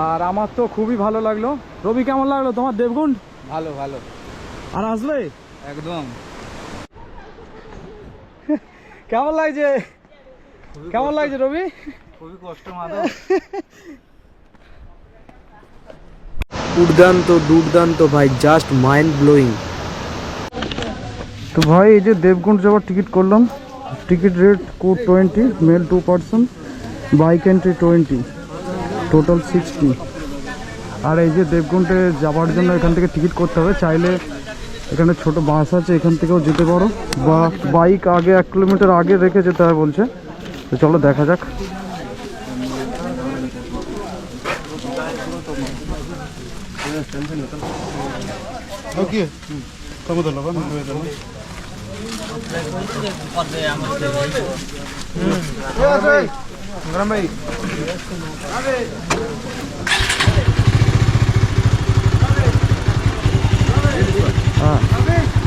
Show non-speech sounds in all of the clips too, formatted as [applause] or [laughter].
আর আমার তো খুবই ভালো লাগল। রবি কেমন লাগল তোমার দেবগুন্ড ভালো ভালো। আর আসলে? একদম। [laughs] কেমন লাগছে? কেমন লাগছে রবি? খুবই কষ্ট মাধব। [laughs] দুর্দান্ত দুর্দান্ত ভাই জাস্ট মাইন্ড ব্লোয়িং তো ভাই এই যে দেবকুণ্ড যাওয়ার টিকিট করলাম। Ticket rate code twenty male two person bike entry twenty total sixty আর এই যে দেবকুণ্ডে যাওয়ার জন্য এখান থেকে টিকিট করতে হবে। চাইলে এখানে ছোট বাস আছে এখান থেকেও যেতে পারো। বা বাইক আগে এক কিলোমিটার আগে রেখে যেতে হয় বলছে। তো চলো দেখা যাক। হ্যাঁ তুমি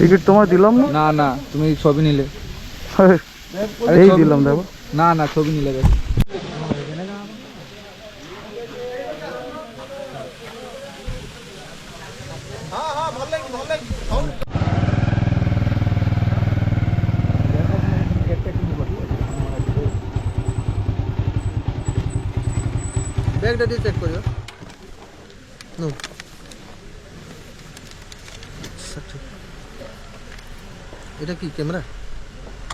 টিকিট তোমায় দিলাম না? না না তুমি ছবি নিলে। এই দিলাম দেখো। না না ছবি নিলে দেখো। ব্যাগটা দিয়ে চেক করিও। নো। এটা কি, ক্যামেরা?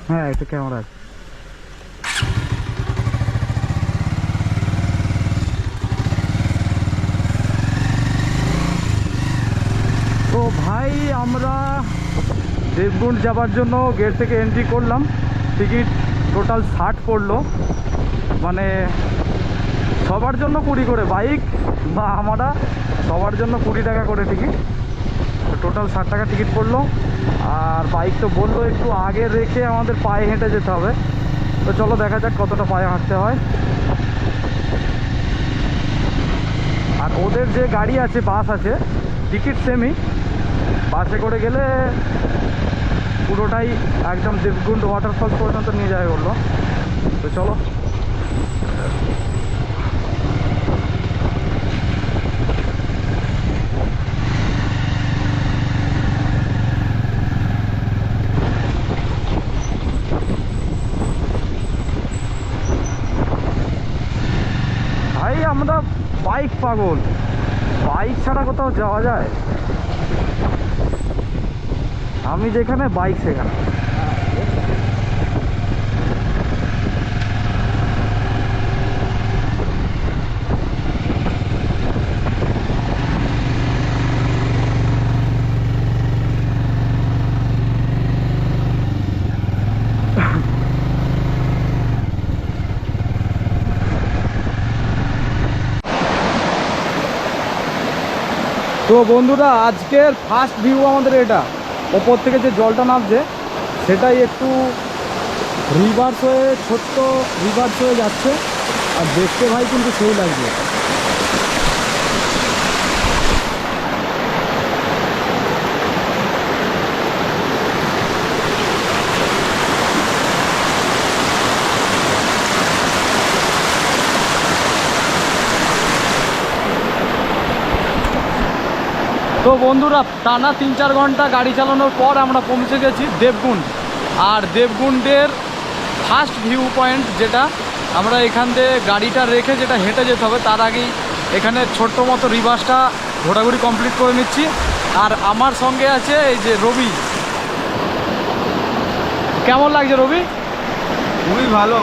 হ্যাঁ এটা ক্যামেরা। তো ভাই, আমরা দেবগুন্ড যাবার জন্য গেট থেকে এন্ট্রি করলাম। টিকিট টোটাল ষাট পড়ল। মানে সবার জন্য কুড়ি করে, বাইক বা আমরা সবার জন্য কুড়ি টাকা করে টিকিট। টোটাল ষাট টাকা টিকিট পড়ল আর বাইক তো বলল একটু আগে রেখে আমাদের পায়ে হেঁটে যেতে হবে। তো চলো দেখা যাক কতটা পায়ে হাঁটতে হয়। আর ওদের যে গাড়ি আছে, বাস আছে, টিকিট সেমই বাসে করে গেলে পুরোটাই একদম দেবগুন্ড ওয়াটারফল পর্যন্ত নিয়ে যাবে বলল। তো চলো ভাই আমরা বাইক পাগল। বাইক ছাড়া কোথাও যাওয়া যায়? আমি যেখানে বাইক সেখানে। তো বন্ধুরা, আজকের ফার্স্ট ভিউ আমাদের এটা। ওপর থেকে যে জলটা নামছে, সেটাই একটু রিভার্স হয়ে, ছোট্ট রিভার্স হয়ে যাচ্ছে। আর দেখতে ভাই কিন্তু সেই লাগছে তো বন্ধুরা টানা তিন চার ঘণ্টা গাড়ি চালানোর পর আমরা পৌঁছে গেছি দেবগুন্ড আর দেবগুন্ডের ফার্স্ট ভিউ পয়েন্ট যেটা আমরা এখান থেকে গাড়িটা রেখে যেটা হেঁটে যেতে হবে তার আগেই এখানে ছোট্ট মতো রিভার্সটা ঘোরাঘুরি কমপ্লিট করে নিচ্ছি। আর আমার সঙ্গে আছে এই যে রবি। কেমন লাগছে রবি? খুবই ভালো।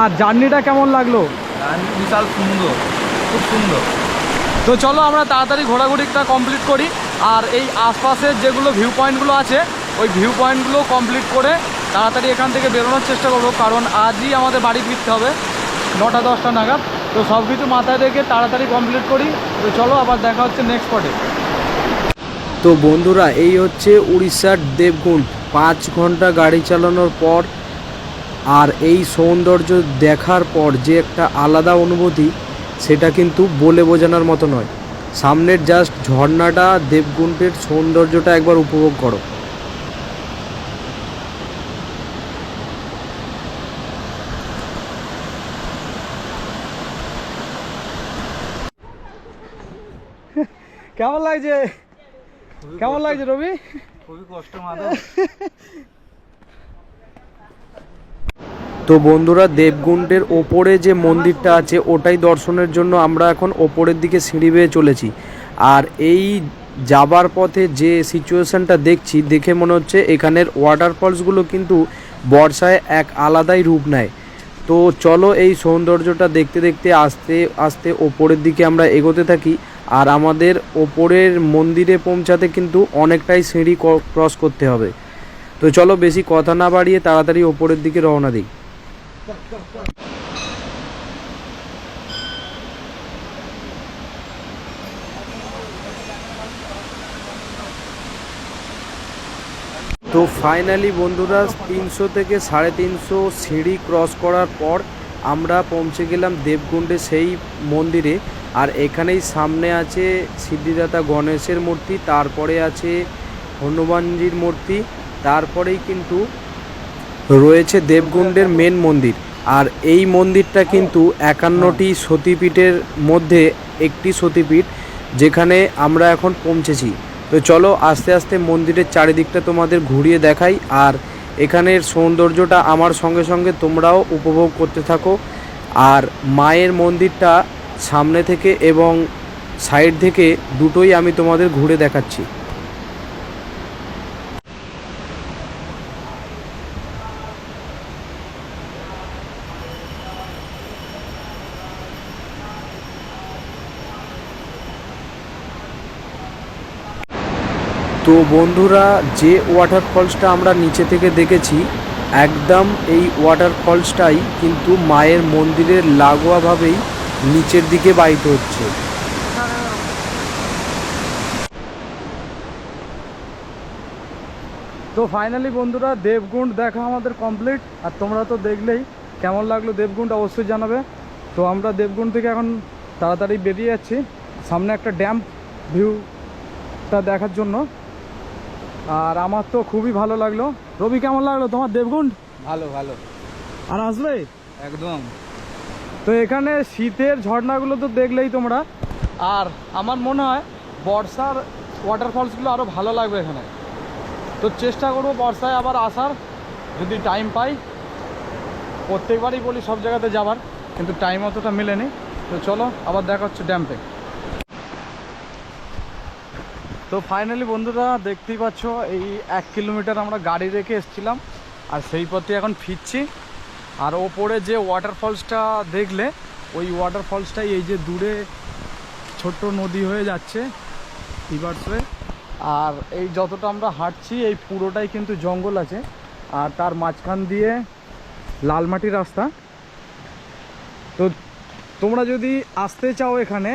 আর জার্নিটা কেমন লাগল? বিশাল সুন্দর খুব সুন্দর। তো চলো আমরা তাড়াতাড়ি ঘোরাঘুরিটা কমপ্লিট করি। আর এই আশপাশের যেগুলো ভিউ পয়েন্টগুলো আছে, ওই ভিউ পয়েন্টগুলো কমপ্লিট করে তাড়াতাড়ি এখান থেকে বেরোনোর চেষ্টা করব, কারণ আজই আমাদের বাড়ি ফিরতে হবে নটা দশটা নাগাদ। তো সব কিছু মাথায় রেখে তাড়াতাড়ি কমপ্লিট করি। তো চলো আবার দেখা হচ্ছে নেক্সট স্পটে তো বন্ধুরা, এই হচ্ছে উড়িষ্যার দেবকুণ্ড। পাঁচ ঘণ্টা গাড়ি চালানোর পর আর এই সৌন্দর্য দেখার পর যে একটা আলাদা অনুভূতি সেটা কিন্তু বলে বোঝানোর মতো নয়। সামনের জাস্ট ঝর্ণাটা দেবকুণ্ডের সৌন্দর্যটা একবার উপভোগ করো। কেমন লাগছে? কেমন লাগছে রবি? খুবই কষ্ট মাধব। তো বন্ধুরা, দেবকুণ্ডের ওপরে যে মন্দিরটা আছে, ওটাই দর্শনের জন্য আমরা এখন ওপরের দিকে সিঁড়ি বেয়ে চলেছি। আর এই যাবার পথে যে সিচুয়েশনটা দেখছি, দেখে মনে হচ্ছে এখানের ওয়াটারফলসগুলো কিন্তু বর্ষায় এক আলাদাই রূপ নেয়। তো চলো এই সৌন্দর্যটা দেখতে দেখতে আস্তে আস্তে ওপরের দিকে আমরা এগোতে থাকি। আর আমাদের ওপরের মন্দিরে পৌঁছাতে কিন্তু অনেকটাই সিঁড়ি ক্রস করতে হবে। তো চলো বেশি কথা না বাড়িয়ে তাড়াতাড়ি ওপরের দিকে রওনা দিই। তো ফাইনালি বন্ধুরা তিনশো থেকে সাড়ে তিনশো সিঁড়ি ক্রস করার পর আমরা পৌঁছে গেলাম দেবকুণ্ডে সেই মন্দিরে। আর এখানেই সামনে আছে সিদ্ধিদাতা গণেশের মূর্তি, তারপরে আছে হনুমানজির মূর্তি, তারপরেই কিন্তু রয়েছে দেবকুণ্ডের মেন মন্দির। আর এই মন্দিরটা কিন্তু একান্নটি সতীপীঠের মধ্যে একটি সতীপীঠ যেখানে আমরা এখন পৌঁছেছি। তো চলো আস্তে আস্তে মন্দিরের চারিদিকটা তোমাদের ঘুরিয়ে দেখাই। আর এখানের সৌন্দর্যটা আমার সঙ্গে সঙ্গে তোমরাও উপভোগ করতে থাকো। আর মায়ের মন্দিরটা সামনে থেকে এবং সাইড থেকে দুটোই আমি তোমাদের ঘুরে দেখাচ্ছি। তো বন্ধুরা, যে ওয়াটারফলসটা আমরা নিচে থেকে দেখেছি, একদম এই ওয়াটারফলসটাই কিন্তু মায়ের মন্দিরের লাগোয়াভাবেই নিচের দিকে বাইতে হচ্ছে। তো ফাইনালি বন্ধুরা দেবগুন্ড দেখা আমাদের কমপ্লিট আর তোমরা তো দেখলেই কেমন লাগল দেবগুন্ড অবশ্যই জানাবে। তো আমরা দেবগুন্ড থেকে এখন তাড়াতাড়ি বেরিয়ে যাচ্ছি। সামনে একটা ড্যাম ভিউটা দেখার জন্য। আর আমার তো খুবই ভালো লাগল। রবি কেমন লাগল তোমার দেবগুন্ড ভালো ভালো। আর আসবে? একদম। তো এখানে শীতের ঝর্ণাগুলো তো দেখলেই তোমরা। আর আমার মনে হয় বর্ষার ওয়াটারফলসগুলো আরও ভালো লাগবে এখানে। তো চেষ্টা করব বর্ষায় আবার আসার যদি টাইম পাই। প্রত্যেকবারই বলি সব জায়গাতে যাবার কিন্তু টাইম অতটা মেলেনি। তো চলো আবার দেখা হচ্ছে ড্যাম্পে তো ফাইনালি বন্ধুরা দেখতেই পাচ্ছ, এই এক কিলোমিটার আমরা গাড়ি রেখে এসেছিলাম, আর সেই পথে এখন ফিরছি। আর ওপরে যে ওয়াটারফলসটা দেখলে, ওই ওয়াটারফলসটাই এই যে দূরে ছোট্ট নদী হয়ে যাচ্ছে রিভার্স হয়ে আর এই যতটা আমরা হাঁটছি, এই পুরোটাই কিন্তু জঙ্গল আছে। আর তার মাঝখান দিয়ে লালমাটি রাস্তা। তো তোমরা যদি আসতে চাও এখানে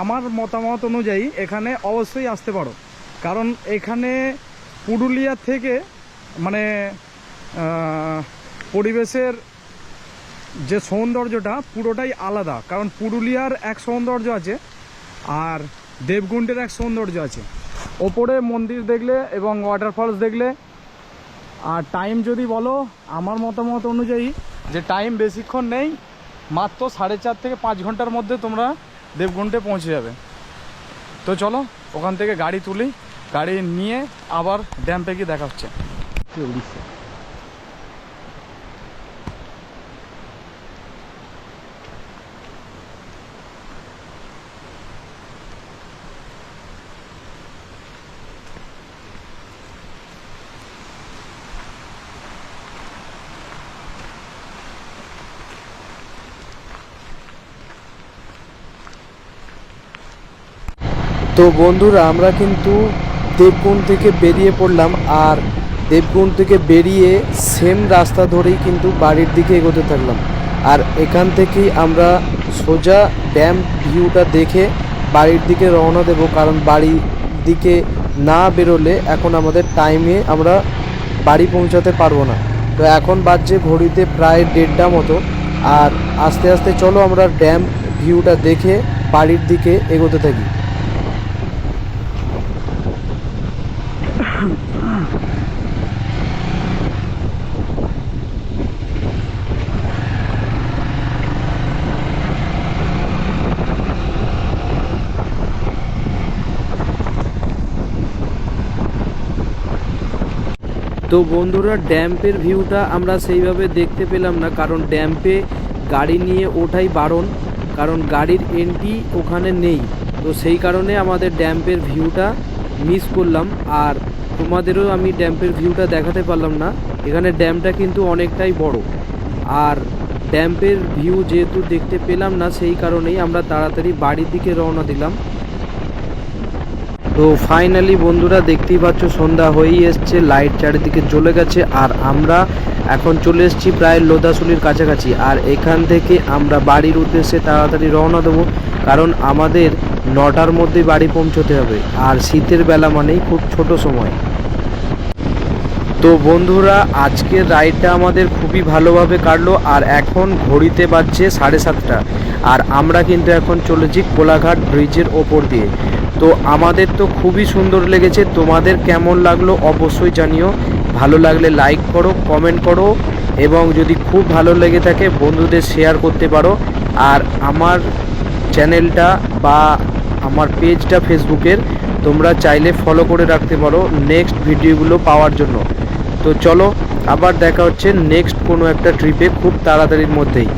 আমার মতামত অনুযায়ী এখানে অবশ্যই আসতে পারো। কারণ এখানে পুরুলিয়া থেকে মানে পরিবেশের যে সৌন্দর্যটা পুরোটাই আলাদা। কারণ পুরুলিয়ার এক সৌন্দর্য আছে আর দেবগুণ্ডের এক সৌন্দর্য আছে। ওপরে মন্দির দেখলে এবং ওয়াটারফলস দেখলে, আর টাইম যদি বলো, আমার মতামত অনুযায়ী যে টাইম বেশিক্ষণ নেই, মাত্র সাড়ে চার থেকে পাঁচ ঘণ্টার মধ্যে তোমরা দেবকুণ্ডে পৌঁছে যাবে। তো চলো, ওখান থেকে গাড়ি তুলি, গাড়ি নিয়ে আবার ড্যাম্পে গিয়ে দেখা হচ্ছে। তো বন্ধুরা, আমরা কিন্তু দেবকুণ্ড থেকে বেরিয়ে পড়লাম আর দেবকুণ্ড থেকে বেরিয়ে সেম রাস্তা ধরেই কিন্তু বাড়ির দিকে এগোতে থাকলাম। আর এখান থেকেই আমরা সোজা ড্যাম ভিউটা দেখে বাড়ির দিকে রওনা দেব, কারণ বাড়ির দিকে না বেরোলে এখন আমাদের টাইমে আমরা বাড়ি পৌঁছাতে পারব না। তো এখন বাজছে ঘড়িতে প্রায় দেড়টা মতো, আর আস্তে আস্তে চলো আমরা ড্যাম ভিউটা দেখে বাড়ির দিকে এগোতে থাকি। তো বন্ধুরা, ড্যাম্পের ভিউটা আমরা সেইভাবে দেখতে পেলাম না, কারণ ড্যাম্পে গাড়ি নিয়ে ওঠাই বারণ, কারণ গাড়ির এন্ট্রি ওখানে নেই। তো সেই কারণে আমাদের ড্যাম্পের ভিউটা মিস করলাম, আর তোমাদেরও আমি ড্যাম্পের ভিউটা দেখাতে পারলাম না। এখানে ড্যামটা কিন্তু অনেকটাই বড়। আর ড্যাম্পের ভিউ যেহেতু দেখতে পেলাম না, সেই কারণেই আমরা তাড়াতাড়ি বাড়ির দিকে রওনা দিলাম। তো ফাইনালি বন্ধুরা দেখতেই পাচ্ছ, সন্ধ্যা হয়েই এসছে লাইট চারিদিকে জ্বলে গেছে, আর আমরা এখন চলে এসেছি প্রায় লোদাসুলির কাছাকাছি, আর এখান থেকে আমরা বাড়ির উদ্দেশ্যে তাড়াতাড়ি রওনা দেবো, কারণ আমাদের নটার মধ্যে বাড়ি পৌঁছতে হবে, আর শীতের বেলা মানেই খুব ছোট সময়। তো বন্ধুরা, আজকের রাইডটা আমাদের খুবই ভালোভাবে কাটলো, আর এখন ঘড়িতে বাজছে সাড়ে সাতটা, আর আমরা কিন্তু এখন চলেছি কোলাঘাট ব্রিজের ওপর দিয়ে। তো আমাদের তো খুবই সুন্দর লেগেছে। তোমাদের কেমন লাগল অবশ্যই জানিও। ভালো লাগলে লাইক করো কমেন্ট করো এবং যদি খুব ভালো লেগে থাকে বন্ধুদের শেয়ার করতে পারো। আর আমার চ্যানেলটা বা আমার পেজটা ফেসবুকের তোমরা চাইলে ফলো করে রাখতে পারো নেক্সট ভিডিওগুলো পাওয়ার জন্য। তো চলো, আবার দেখা হচ্ছে নেক্সট কোনো একটা ট্রিপে খুব তাড়াতাড়ির মধ্যেই।